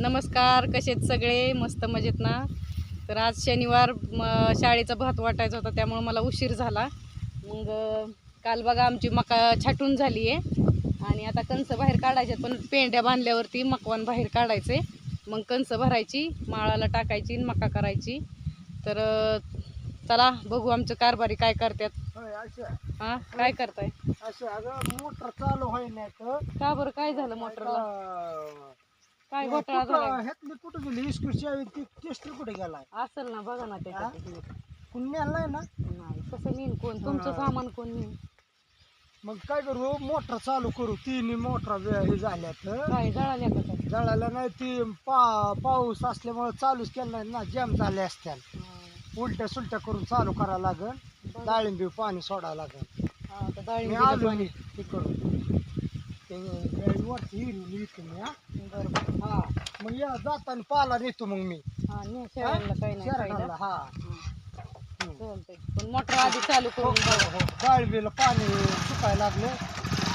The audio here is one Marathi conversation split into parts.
नमस्कार कसे आहेत सगळे? मस्त मजेत ना? तर आज शनिवार म शाळेचा भात वाटायचा होता त्यामुळं मला उशीर झाला. मग काल बघा आमची मका छाटून झाली आहे आणि आता कणसं बाहेर काढायचे पण पेंड्या बांधल्यावरती मकवान बाहेर काढायचे. मग कणसं भरायची माळाला टाकायची आणि मका करायची. तर चला बघू आमचं कारभारी काय करतात. हां काय करताय? असं अगं मोटर चालू होय नाही का बरं? काय झालं मोटरला? काय घोटाळा झाला ह्यातली कुठं गेली? इस्कूची आहे ती कुठे गेलाय? असेल ना बघा ना त्याच्यात. कुणी नेलाय ना? नाही कसं नेईन कोण तुमचं. सामान कोण नेईन मग काय करू? मोटर चालू करू. तिन्ही मोटर हे झाल्यात. काय जळाल्या का काय जळायला नाही ती पा पाऊस असल्यामुळे चालूच केलं नाही ना. जॅम झाले असत्या. उलट्या सुलट्या करून चालू करावं लागल डाळिंबी पाणी सोडावं लागल हा, मी डाळिंबीला पाणी. हे करून ते गाडी वरती हिरून येतो मी हा बरं, बरं. हा मग या जाताना पाला नेतो मग मी हा, ने शेळ्यांना काही नाही शहराला, हा चालतंय. पण मोटर आधी चालू हो, करून हो, बघा. हो. डाळिंबीला पाणी सुकायला लागले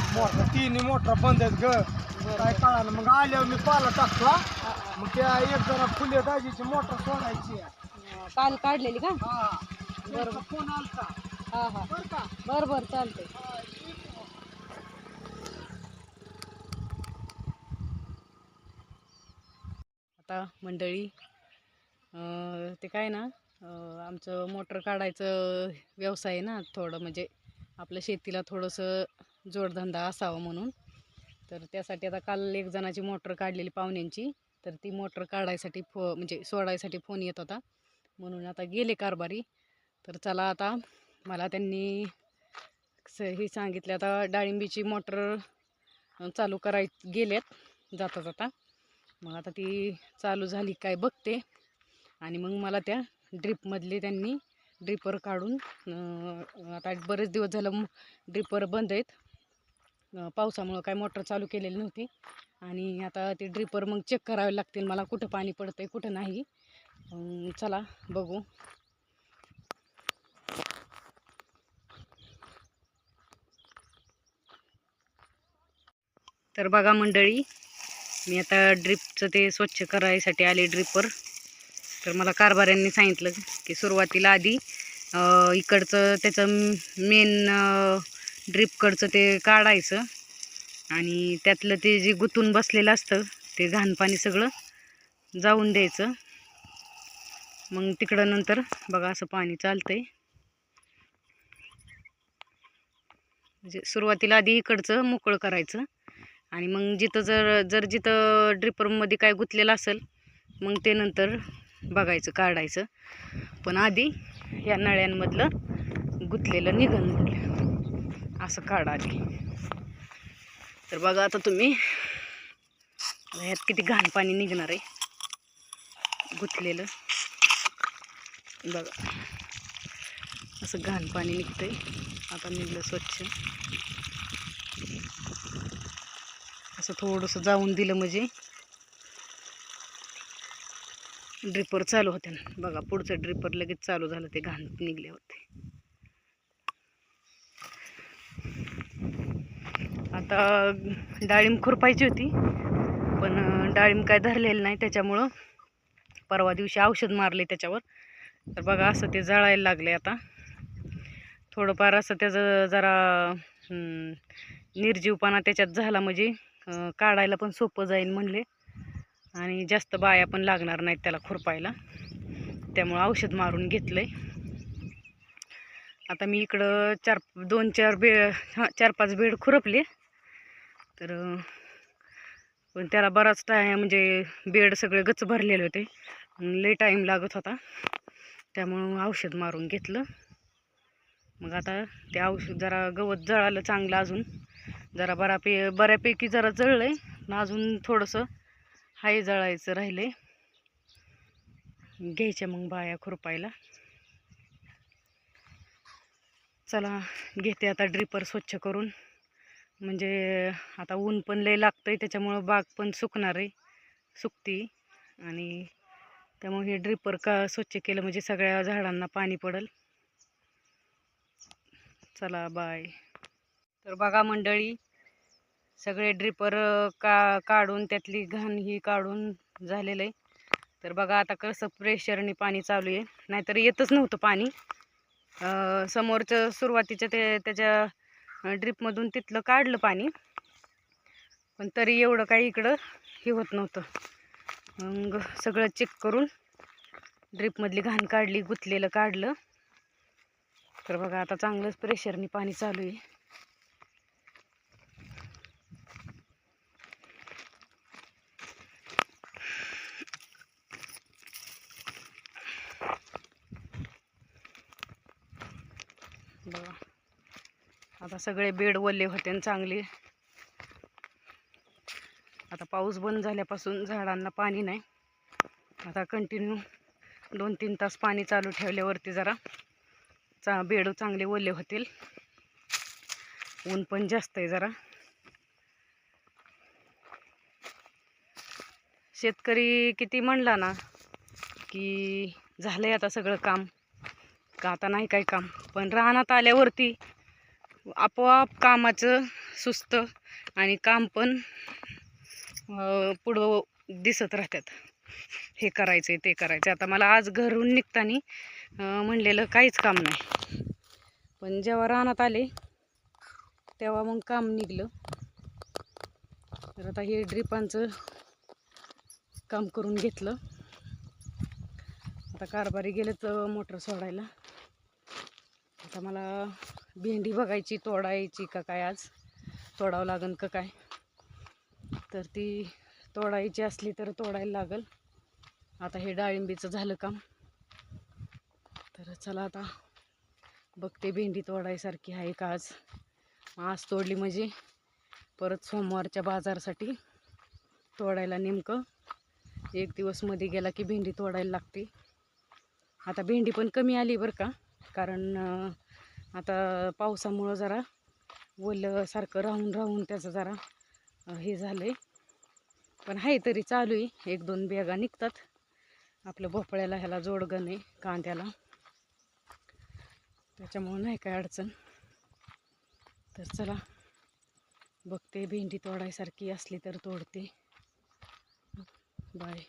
मोटर तिन्ही मोटर बंद आहेत ग बरं, काय बरं. कळालं मग आल्यावर मी पाला टाकतो हा. हा, हा. मग त्या एक जरा फुले दाजीची मोटर सोडायची आहे. हा, काल काढलेली का हा बरं. त्यांचा फोन आलता हा हा बरं का बर बर चालतंय आता मंडळी. ते काय ना आमचं मोटर काढायचं व्यवसाय आहे ना थोडं म्हणजे आपलं शेतीला थोडंसं जोडधंदा असावा म्हणून. तर त्यासाठी आता काल एक जणाची मोटर काढलेली पाहुण्यांची. तर ती मोटर काढायसाठी फो म्हणजे सोडायसाठी फोन येत होता. म्हणून आता गेले कारभारी. तर चला आता मला त्यांनी स हे सांगितले आता डाळिंबीची मोटर चालू कराय गेलेत जाता जाता मग आता ती चालू झाली काय बघते. आणि मग मला त्या ड्रिपमधले त्यांनी ड्रिपर काढून आता बरेच दिवस झालं ड्रिपर बंद आहेत. पावसामुळं काय मोटर चालू केलेली नव्हती. आणि आता ते ड्रिपर मग चेक करावे लागतील. मला कुठं पाणी पडतं आहे कुठं नाही. चला बघू. तर बघा मंडळी मी आता ड्रिपचं ते स्वच्छ करायसाठी आले ड्रिपर तर मला कारभाऱ्यांनी सांगितलं की सुरुवातीला आधी इकडचं त्याचं मेन ड्रिपकडचं ते काढायचं आणि त्यातलं ते जे गुतून बसलेलं असतं ते घाण पाणी सगळं जाऊन द्यायचं. मग तिकडं नंतर बघा असं पाणी चालतं आहे म्हणजे सुरुवातीला आधी इकडचं मोकळं करायचं. आणि मग जिथं जर जर जिथं ड्रिपरमध्ये काय गुंतलेलं असेल मग ते नंतर बघायचं काढायचं. पण आधी या नळ्यांमधलं गुंतलेलं निघन असं काढा आधी. तर बघा आता तुम्ही ह्यात किती घाण पाणी निघणार आहे. गुंतलेलं. बघा. असं घाण पाणी निघतंय. आता निघलं स्वच्छ. असं थोडंसं जाऊन दिलं म्हणजे ड्रिपर चालू होते ना. बघा पुढचं ड्रिपर लगेच चालू झालं ते घाण निघले होते. आता डाळिंब खुरपायची होती पण डाळिंब काय धरलेलं नाही त्याच्यामुळं. परवा दिवशी औषध मारले त्याच्यावर. तर बघा असं ते जळायला लागले आता. थोडंफार असं त्याचं जरा निर्जीवपणा त्याच्यात झाला म्हणजे. काढायला पण सोपं जाईल म्हणले. आणि जास्त बाया पण लागणार नाहीत त्याला खुरपायला. त्यामुळं औषध मारून घेतलं आहे आता मी इकडं चार दोन चार बेड हां चार पाच बेड खुरपले. तर पण त्याला बराच टाईम म्हणजे बेड सगळे गच भरलेले होते. लई टाईम लागत होता. त्यामुळं औषध मारून घेतलं. मग आता ते औषध जरा गवत जळालं चांगलं अजून. जरा बऱ्यापै बऱ्यापैकी जरा जळलं आहे अजून थोडंसं हाय जळायचं राहिलं घ्यायच्या मग बाया खुरपायला. चला घेते आता ड्रिपर स्वच्छ करून. म्हणजे आता ऊन पण लय लागतं आहे त्याच्यामुळं बाग पण सुकणार आहे सुकती. आणि त्यामुळे हे ड्रिपर का स्वच्छ केलं म्हणजे सगळ्या झाडांना पाणी पडेल. चला बाय. तर बघा मंडळी सगळे ड्रिपर का काढून त्यातली घाण ही काढून झालेलं आहे. तर बघा आता कसं प्रेशरने पाणी चालू आहे. नाहीतर येतच नव्हतं पाणी. समोरच्या समोरचं सुरुवातीच्या ते त्याच्या ड्रिपमधून तिथलं काढलं पाणी. पण तरी एवढं काही इकडं हे होत नव्हतं. मग सगळं चेक करून ड्रिपमधली घाण काढली गुतलेलं काढलं. तर बघा आता चांगलंच प्रेशरने पाणी चालू आहे बघा आता सगळे बेड ओले होते आणि चांगले. आता पाऊस बंद झाल्यापासून झाडांना पाणी नाही. आता कंटिन्यू दोन तीन तास पाणी चालू ठेवल्यावरती जरा चा बेड चांगले ओले होतील. ऊन पण जास्त आहे जरा. शेतकरी किती म्हणला ना की झालंय आता सगळं काम. का आता नाही काही काम. पण रानात आल्यावरती आपोआप कामाचं सुस्त आणि काम पण पुढं दिसत राहतात. हे करायचं आहे ते करायचं आता मला आज घरून निघताना म्हणलेलं काहीच काम नाही. पण जेव्हा रानात आले तेव्हा मग काम निघलं. तर आता हे ड्रिपांचं काम करून घेतलं. आता कारभारी गेलं तर मोटर सोडायला. आता मला भेंडी बघायची तोडायची का काय आज? तोडावं लागन का काय? तर ती तोडायची असली तर तोडायला लागल. आता हे डाळिंबीचं झालं काम. तर चला आता बघते भेंडी तोडायसारखी आहे का आज? आज तोडली म्हणजे परत सोमवारच्या बाजारसाठी तोडायला नेमकं एक दिवसमध्ये गेला की भेंडी तोडायला लागते. आता भेंडी पण कमी आली बरं का? कारण आता पावसामुळं जरा ओलं राहून राहून त्याचं जरा हे झालं आहे पण आहे तरी चालू आहे एक दोन बेगा निघतात. आपल्या भोपळ्याला ह्याला जोडगण आहे कांद्याला. त्याच्यामुळं नाही काय अडचण. तर चला बघते भेंडी तोडायसारखी असली तर तोडते. बाय.